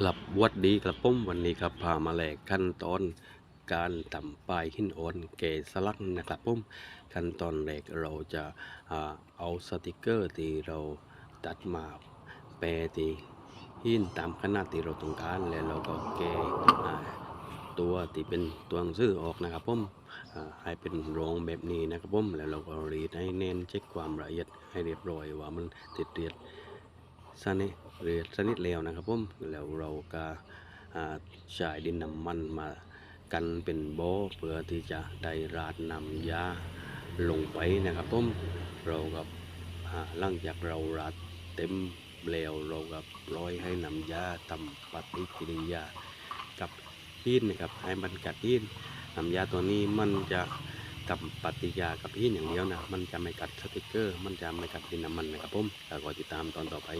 ครับวัดดีครับผมวันนี้ครับพามาแหลกขั้นตอนการทำปลายหินอ่อนเกสลักนะครับผมขั้นตอนแรกเราจะเอาสติกเกอร์ที่เราตัดมาแปะที่หินตามขนาดที่เราต้องการแล้วเราก็แกะตัวที่เป็นตัวหนังสือออกนะครับผมอ่าให้เป็นรองแบบนี้นะครับผมแล้วเราก็รีดให้แน่นเช็คความละเอียดให้เรียบร้อยว่ามันติดเรียดสนิ หรือสนิทแล้วนะครับผมแล้วเราก็อ่าใช้ดินน้ำมันมากันเป็นโบเพื่อที่จะได้ราดนำยาลงไปนะครับผมเราก็อ่าหลังจากเราราดเต็มแล้วเราก็ปล่อยให้นำยาทำปฏิกิริยากับหินนะครับให้มันกัดหินน้ำยาตัวนี้มันจะทำปฏิกิริยากับหินอย่างเดียวนะมันจะไม่กัดสติกเกอร์ มันจะไม่กัดดินน้ำมันนะครับผมแล้วก็ติดตามตอนต่อไป